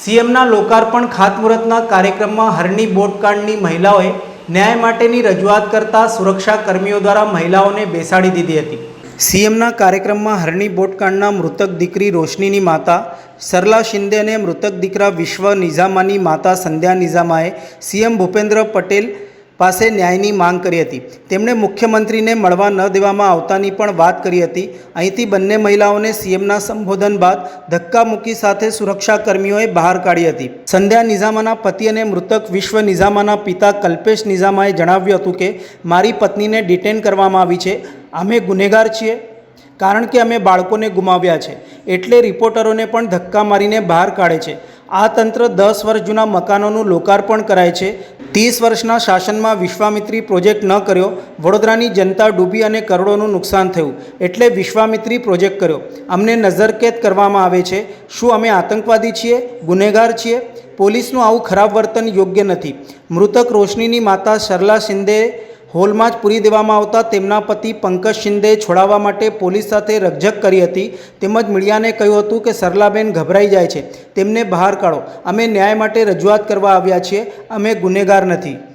સીએમના લોકાર્પણ ખાતમુહૂર્તના કાર્યક્રમમાં હરણી બોટકાંડની મહિલાઓએ ન્યાય માટેની રજૂઆત કરતા સુરક્ષા કર્મીઓ દ્વારા મહિલાઓને બેસાડી દીધી હતી. સીએમના કાર્યક્રમમાં હરણી બોટકાંડના મૃતક દીકરી રોશનીની માતા, સરલા શિંદે અને મૃતક દીકરા વિશ્વ નિઝામાની માતા સંધ્યા નિઝામાએ સીએમ ભૂપેન્દ્ર પટેલ પાસે ન્યાયની માંગ કરી હતી. તેમણે મુખ્યમંત્રીને મળવા ન દેવામાં આવતાની પણ વાત કરી હતી. અહીંથી બંને મહિલાઓને સીએમના સંબોધન બાદ ધક્કા મૂકી સાથે સુરક્ષા કર્મીઓએ બહાર કાઢી હતી. સંધ્યા નિઝામાના પતિ અને મૃતક વિશ્વ નિઝામાના પિતા કલ્પેશ નિઝામાએ જણાવ્યું હતું કે, મારી પત્નીને ડિટેન કરવામાં આવી છે. અમે ગુનેગાર છીએ, કારણ કે અમે બાળકોને ગુમાવ્યા છે. એટલે રિપોર્ટરોને પણ ધક્કા મારીને બહાર કાઢે છે. આ તંત્ર દસ વર્ષ જૂના મકાનોનું લોકાર્પણ કરાય છે. ત્રીસ વર્ષના શાસનમાં વિશ્વામિત્રી પ્રોજેક્ટ ન કર્યો, વડોદરાની જનતા ડૂબી અને કરોડોનું નુકસાન થયું, એટલે વિશ્વામિત્રી પ્રોજેક્ટ કર્યો. અમને નજરકેદ કરવામાં આવે છે, શું અમે આતંકવાદી છીએ, ગુનેગાર છીએ? પોલીસનું આવું ખરાબ વર્તન યોગ્ય નથી. મૃતક રોશનીની માતા સરલા શિંદે હોલમાં જ પૂરી દેવામાં આવતા તેમના પતિ પંકજ શિંદેએ છોડાવવા માટે પોલીસ સાથે રકઝક કરી હતી. તેમજ મીડિયાને કહ્યું હતું કે સરલાબેન ગભરાઈ જાય છે. તેમને બહાર કાઢો. અમે ન્યાય માટે રજૂઆત કરવા આવ્યા છીએ. અમે ગુનેગાર નથી.